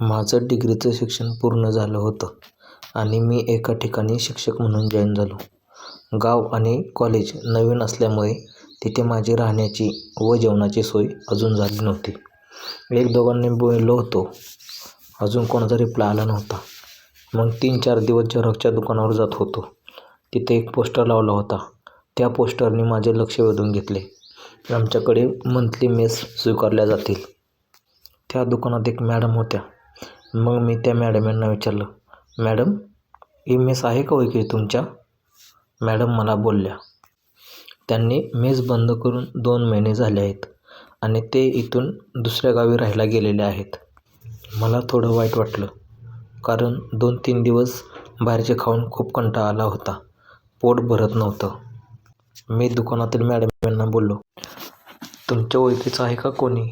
माझं डिग्रीचं शिक्षण पूर्ण झालं होतं आणि मी एका ठिकाणी शिक्षक म्हणून जॉईन झालो. गाव आणि कॉलेज नवीन असल्यामुळे तिथे माझी राहण्याची व जेवणाची सोय अजून झाली नव्हती. एक दोघांनी बोललो होतो. अजून कोणाचा रिप्लाय आला नव्हता. मग तीन चार दिवस झेरॉक्सच्या दुकानावर जात होतो. तिथे एक पोस्टर लावला होता. त्या पोस्टरने माझे लक्ष वेधून घेतले. आमच्याकडे मंथली मेस स्वीकारल्या जातील. त्या दुकानात एक मॅडम होत्या. मग मी त्या मॅडम यांना विचारलं मॅडम ही मेस आहे का ओळखी तुमच्या? मॅडम मला बोलल्या त्यांनी मेस बंद करून दोन महिने झाले आहेत आणि ते इथून दुसऱ्या गावी राहायला गेलेले आहेत. मला थोडं वाईट वाटलं कारण दोन तीन दिवस बाहेरचे खाऊन खूप कंटाळा आला होता पोट भरत नव्हतं. मी दुकानातील मॅडम यांना बोललो तुमच्या ओळखीचं आहे का कोणी?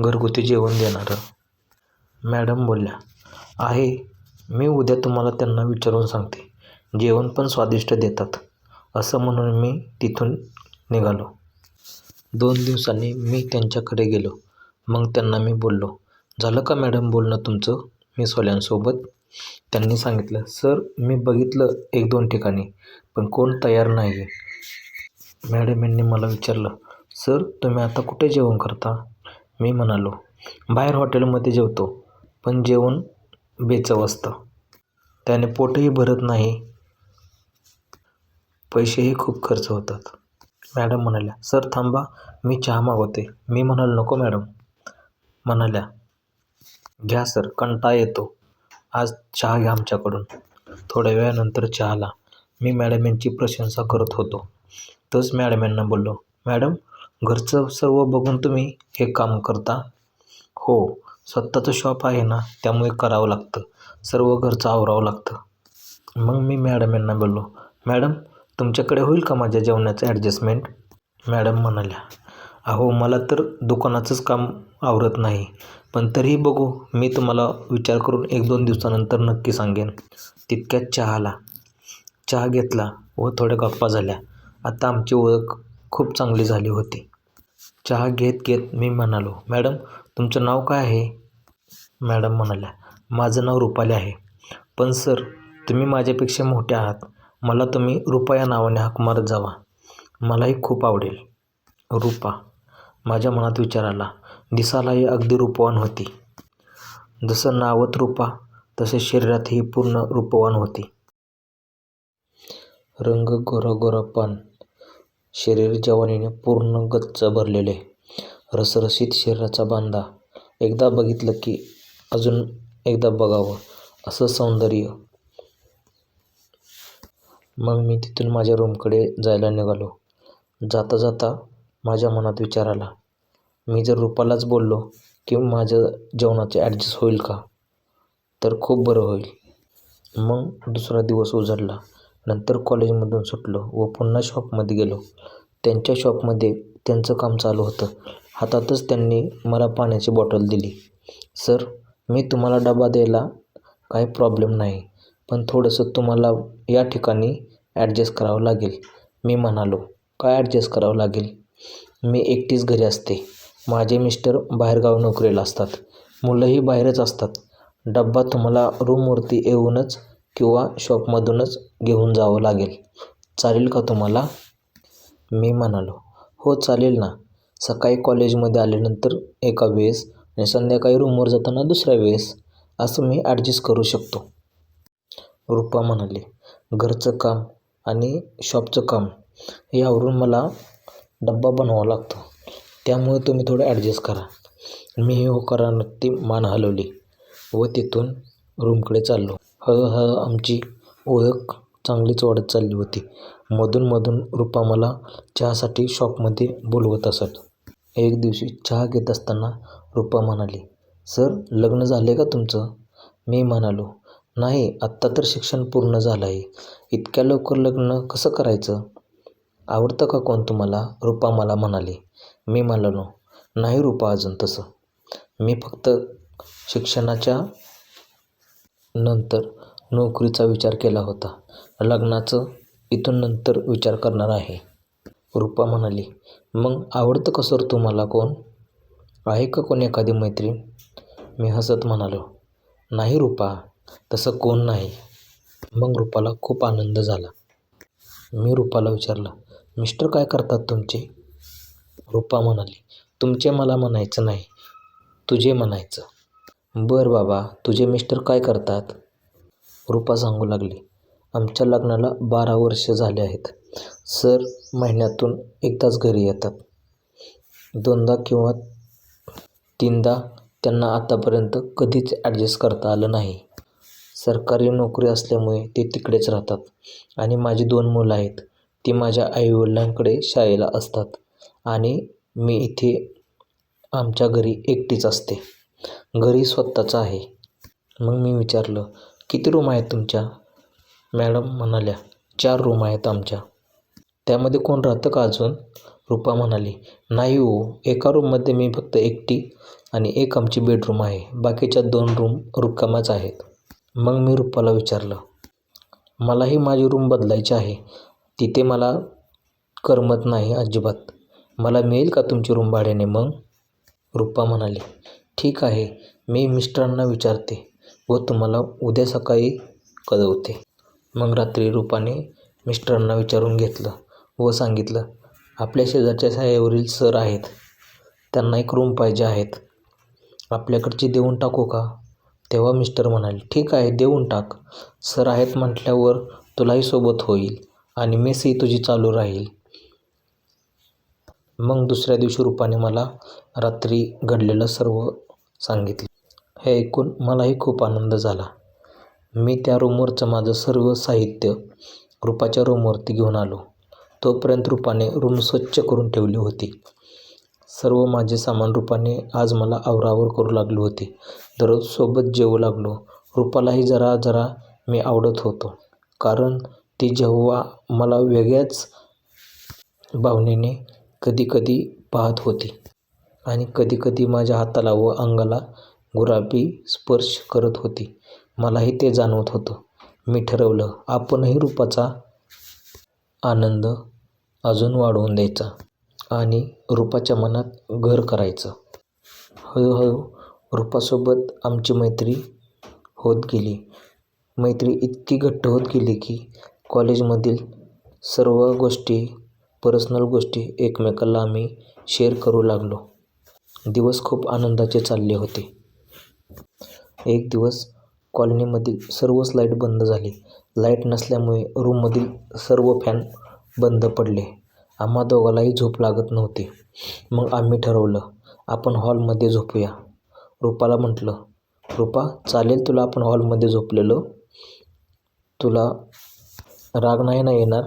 घरगुती जेवण देणारं. मॅडम बोलल्या आहे मी उद्या तुम्हाला त्यांना विचारून सांगते. जेवण पण स्वादिष्ट देतात. असं म्हणून मी तिथून निघालो. दोन दिवसांनी मी त्यांच्याकडे गेलो. मग त्यांना मी बोललो झालं का मॅडम बोलणं तुमचं? मेसवाल्यांसोबत त्यांनी सांगितलं सर मी बघितलं एक दोन ठिकाणी पण कोण तयार नाही मॅडम यांनी मला विचारलं सर तुम्ही आता कुठे जेवण करता? मी म्हणालो बाहेर हॉटेलमध्ये जेवतो. पण जेवण बेचव असतं. त्याने पोटही भरत नाही. पैसेही खूप खर्च होतात. मॅडम म्हणाल्या सर थांबा मी चहा मागवते. मी म्हणालो नको मॅडम. म्हणाल्या घ्या सर कंटाळा येतो. आज चहा घ्या आमच्याकडून. थोड्या वेळानंतर चहाला. मी मॅडम यांची प्रशंसा करत होतो. तोच मॅडम यांना बोललो मॅडम घरचं सर्व बघून तुम्ही हे काम करता? हो स्वतःचं शॉप आहे ना त्यामुळे करावं लागतं. सर्व घरचं आवरावं लागतं. मग मी मॅडम यांना बोललो मॅडम तुमच्याकडे होईल का माझ्या जेवणाचं ॲडजस्टमेंट मॅडम म्हणाल्या अहो मला तर दुकानाचंच काम आवरत नाही. पण तरीही बघू मी तुम्हाला विचार करून एक दोन दिवसानंतर नक्की सांगेन. तितक्यात चहा आला चहा घेतला व थोड्या गप्पा झाल्या. आता आमची ओळख खूप चांगली झाली होती. चहा घेत घेत मी म्हणालो मॅडम तुमचं नाव काय आहे? मॅडम म्हणाल्या माझं नाव रुपाली आहे. पण सर तुम्ही माझ्यापेक्षा मोठे आहात. मला तुम्ही रुपा या नावाने हाक मारत जावा. मलाही खूप आवडेल. रुपा? माझ्या मनात विचार आला. दिसायलाही अगदी रूपवान होती. जसं नावत रूपा तसे शरीरातही पूर्ण रूपवान होती. रंग गोरा गोरा शरीर जवानीने पूर्ण गच्च भरलेले. रसरशीत शरीराचा बांधा. एकदा बघितलं की अजून एकदा बघावं असं सौंदर्य. मग मी तिथून माझ्या रूमकडे जायला निघालो. जाता जाता माझ्या मनात विचार आला. मी जर रुपालाच बोललो की माझ्या जेवणाचे ॲडजस्ट होईल का? तर खूप बरं होईल. मग दुसरा दिवस उजाडला. नंतर कॉलेजमधून सुटलो व पुन्हा शॉपमध्ये गेलो. त्यांच्या शॉपमध्ये त्यांचं काम चालू होतं. हातातच त्यांनी मला पाण्याची बॉटल दिली. सर मी तुम्हाला डबा द्यायला काही प्रॉब्लेम नाही पण थोडंसं तुम्हाला या ठिकाणी ॲडजस्ट करावं लागेल मी म्हणालो. काय ॲडजस्ट करावं लागेल? मी एकटीच घरी असते. माझे मिस्टर बाहेरगाव नोकरीला असतात. मुलंही बाहेरच असतात. डब्बा तुम्हाला रूमवरती येऊनच किंवा शॉपमधूनच घेऊन जावं लागेल. चालेल का तुम्हाला? मी म्हणालो. हो चालेल ना. सकाळी कॉलेजमध्ये आल्यानंतर एका वेळेस आणि संध्याकाळी रूमवर जाताना दुसऱ्या वेळेस असं मी ॲडजस्ट करू शकतो. रुपा म्हणाली घरचं काम आणि शॉपचं काम यावरून मला डब्बा बनवावा लागतो. त्यामुळे तुम्ही थोडं ॲडजस्ट करा. मी ही ती मान हलवली व तिथून रूमकडे चाललो. हळूहळू आमची ओळख चांगलीच वाढत चालली होती. मधूनमधून रुपा मला चहासाठी शॉपमध्ये बोलवत असत. एक दिवशी चहा घेत असताना रुपा म्हणाली सर लग्न झाले का तुमचं? मी म्हणालो नाही आत्ता तर शिक्षण पूर्ण झालं आहे इतक्या लवकर लग्न कसं करायचं? आवडतं का कोण तुम्हाला? रुपा मला म्हणाली. मी म्हणालो नाही रुपा अजून तसं. मी फक्त शिक्षणाच्या नंतर नोकरीचा विचार केला होता. लग्नाचं इथून नंतर विचार करणार आहे. रुपा म्हणाली मग आवडतं का सर तुम्हाला कोण? आहे का कोण एखादी मैत्रीण? मी हसत म्हणालो नाही रुपा तसं कोण नाही. मग रुपाला खूप आनंद झाला. मी रुपाला विचारलं मिस्टर काय करतात तुमचे? रुपा म्हणाली तुमचे मला म्हणायचं नाही तुझे म्हणायचं. बरं बाबा तुझे मिस्टर काय करतात? रुपा सांगू लागली. आमच्या लग्नाला बारा वर्ष झाले आहेत. सर महिन्यातून एकदाच घरी येतात. दोनदा किंवा तीनदा त्यांना आतापर्यंत कधीच ॲडजस्ट करता आलं नाही. सरकारी नोकरी असल्यामुळे ते तिकडेच राहतात. आणि माझी दोन मुलं आहेत. ती माझ्या आईवडिलांकडे शाळेला असतात. आणि मी इथे आमच्या घरी एकटीच असते. घरी स्वतःचं आहे. मग मी विचारलं किती रूम आहेत तुमच्या? मॅडम म्हणाल्या चार रूम आहेत आमच्या. त्यामध्ये कोण राहतं का अजून? रुपा म्हणाली नाही हो एका रूममध्ये मी फक्त एकटी आणि एक आमची बेडरूम आहे. बाकीच्या दोन रूम रुकामाच आहेत. मग मी रुपाला विचारलं मलाही माझी रूम बदलायची आहे. तिथे मला करमत नाही अजिबात. मला मिळेल का तुमची रूम भाड्याने मग? रुपा म्हणाली ठीक आहे मी मिस्टरांना विचारते व तुम्हाला उद्या सकाळी कळवते. मग रात्री रूपाने मिस्टरांना विचारून घेतलं व सांगितलं आपल्या शेजारच्या शाळेवरील सर आहेत. त्यांना एक रूम पाहिजे आहेत. आपल्याकडची देऊन टाकू का? तेव्हा मिस्टर म्हणाले ठीक आहे देऊन टाक. सर आहेत म्हटल्यावर तुलाही सोबत होईल आणि मेसही तुझी चालू राहील. मग दुसऱ्या दिवशी रुपाने मला रात्री घडलेलं सर्व सांगितलं. हे ऐकून मलाही खूप आनंद झाला. मी त्या रूमवरचं माझं सर्व साहित्य रूपाच्या रूमवरती घेऊन आलो. तोपर्यंत रुपाने रूम स्वच्छ करून ठेवली होती. सर्व माझे सामान रूपाने आज मला आवरावर करू लागली होती. दररोज सोबत जेवू लागलो. रुपालाही जरा जरा मी आवडत होतो. कारण ती जेव्हा मला वेगळ्याच भावनेने कधीकधी पाहत होती. आणि कधीकधी माझ्या हाताला व अंगाला गुलाबी स्पर्श करत होती. मलाही ते जाणवत होतं. मी ठरवलं आपणही रूपाचा आनंद अजून वाढवून द्यायचा आणि रूपाच्या मनात घर करायचं. हळूहळू रूपासोबत आमची मैत्री होत गेली. मैत्री इतकी घट्ट होत गेली की कॉलेजमधील सर्व गोष्टी पर्सनल गोष्टी एकमेकाला आम्ही शेअर करू लागलो. दिवस खूप आनंदाचे चालले होते. एक दिवस कॉलनीमधील सर्वच लाइट बंद झाली. लाइट नसल्यामुळे रूममधील सर्व फॅन बंद पडले. आम्हा दोघालाही झोप लागत नव्हती. मग आम्ही ठरवलं आपण हॉलमध्ये झोपूया. रुपाला म्हटलं रुपा चालेल तुला आपण हॉलमध्ये झोपलेलो? तुला राग नाही ना येणार?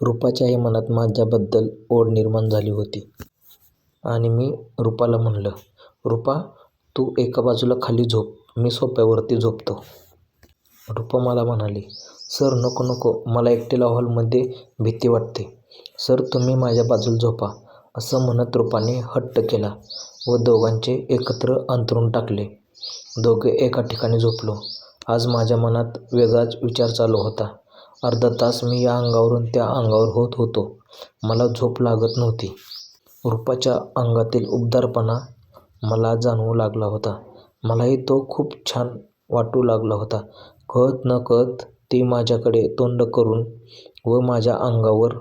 रुपाच्याही मनात माझ्याबद्दल ओढ निर्माण झाली होती. आणि मी रुपाला म्हणलं रुपा तू एका बाजूला खाली झोप मी सोफ्यावरती झोपतो. रुपा मला म्हणाली सर नको नको मला एकटीला हॉलमध्ये भीती वाटते. सर तुम्ही माझ्या बाजूला झोपा असं म्हणत रुपाने हट्ट केला व दोघांचे एकत्र अंतरून टाकले. दोघे एका ठिकाणी झोपलो. आज माझ्या मनात वेगळाच विचार चालू होता. अर्धा तास मी या अंगावरून त्या अंगावर होत होतो. मला झोप लागत नव्हती. रूपाच्या अंगातील उबदारपणा मला जाणवू लागला होता. मलाही तो खूप छान वाटू लागला होता. कळत न कळत ती माझ्याकडे तोंड करून व माझ्या अंगावर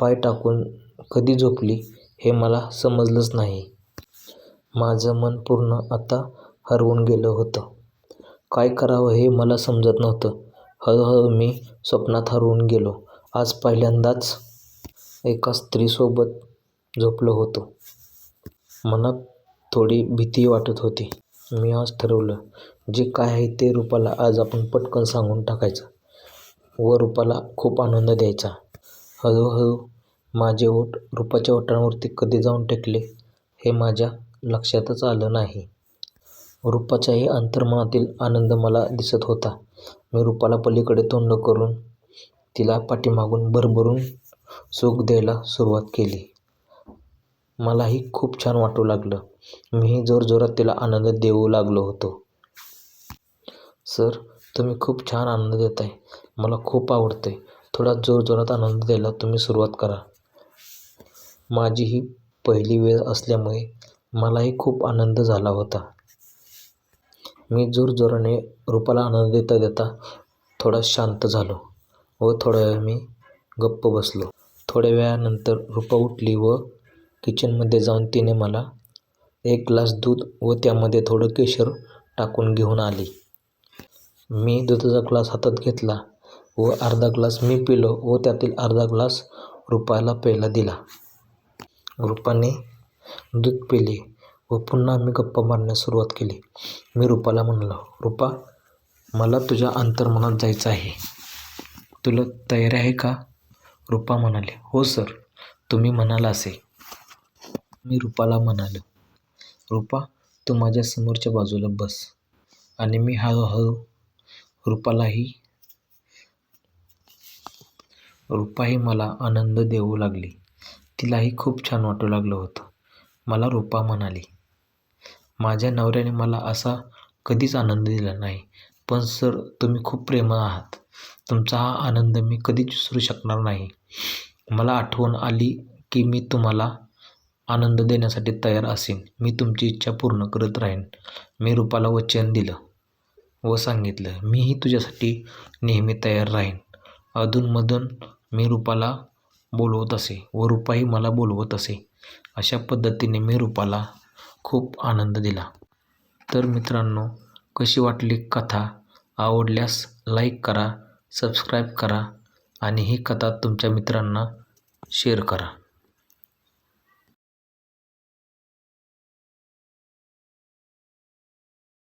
पाय टाकून कधी झोपली हे मला समजलंच नाही. माझं मन पूर्ण आता हरवून गेलं होतं. काय करावं हे मला समजत नव्हतं. हळूहळू मी स्वप्नात हरवून गेलो. आज पहिल्यांदाच एका स्त्रीसोबत झोपलो होतो. मनात थोडी भीती वाटत होती. मी आज ठरवलं जे काय आहे ते रूपाला आज आपण पटकन सांगून टाकायचं व रूपाला खूप आनंद द्यायचा. हळूहळू माझे ओठ रुपाच्या ओठांवरती कधी जाऊन टेकले हे माझ्या लक्षातच आलं नाही. रूपाच्याही अंतर्मनातील आनंद मला दिसत होता. मी रूपाला पलीकडे तोंड करून तिला पाठीमागून भरभरून सुख द्यायला सुरुवात केली. मलाही खूप छान वाटू लागलं. मीही जोरजोरात तिला आनंद देऊ लागलो होतो. सर तुम्ही खूप छान आनंद देताय. मला खूप आवडतंय. थोडा जोरजोरात आनंद द्यायला तुम्ही सुरुवात करा. माझी ही पहिली वेळ असल्यामुळे मलाही खूप आनंद झाला होता. मी जोरजोराने रूपाला आनंद देता देता थोडा शांत झालो व थोडा वेळ मी गप्प बसलो. थोड्या वेळानंतर रूपा उठली व किचनमध्ये जाऊन तिने मला एक ग्लास दूध व त्यामध्ये थोडं केशर टाकून घेऊन आली. मी दुधाचा ग्लास हातात घेतला व अर्धा ग्लास मी पिलो व त्यातील अर्धा ग्लास रूपाला प्यायला दिला. रुपाने दूध पिले. व पुन्हा आम्ही गप्पा मारण्यास सुरुवात केली. मी रुपाला म्हणालो रुपा मला तुझ्या अंतर्मनात जायचं आहे. तुला तयारी आहे का? रुपा म्हणाले हो सर तुम्ही म्हणाला असे मी रुपाला म्हणालो रुपा तू माझ्या समोरच्या बाजूला बस आणि मी हळूहळू रुपालाही रुपाही मला आनंद देऊ लागली. तिलाही खूप छान वाटू लागलं होतं. मला रुपा म्हणाली माझ्या नवऱ्याने मला असा कधीच आनंद दिला नाही. पण सर तुम्ही खूप प्रेमळ आहात. तुमचा हा आनंद मी कधीच विसरू शकणार नाही. मला आठवण आली की मी तुम्हाला आनंद देण्यासाठी तयार असेन. मी तुमची इच्छा पूर्ण करत राहीन. मी रूपाला वचन दिलं व सांगितलं मीही तुझ्यासाठी नेहमी तयार राहीन. अधूनमधून मी रूपाला बोलवत असे व रूपाही मला बोलवत असे. अशा पद्धतीने मी रूपाला खूप आनंद दिला. तर मित्रांनो कशी वाटली कथा? आवडल्यास लाईक करा सबस्क्राईब करा आणि ही कथा तुमच्या मित्रांना शेअर करा.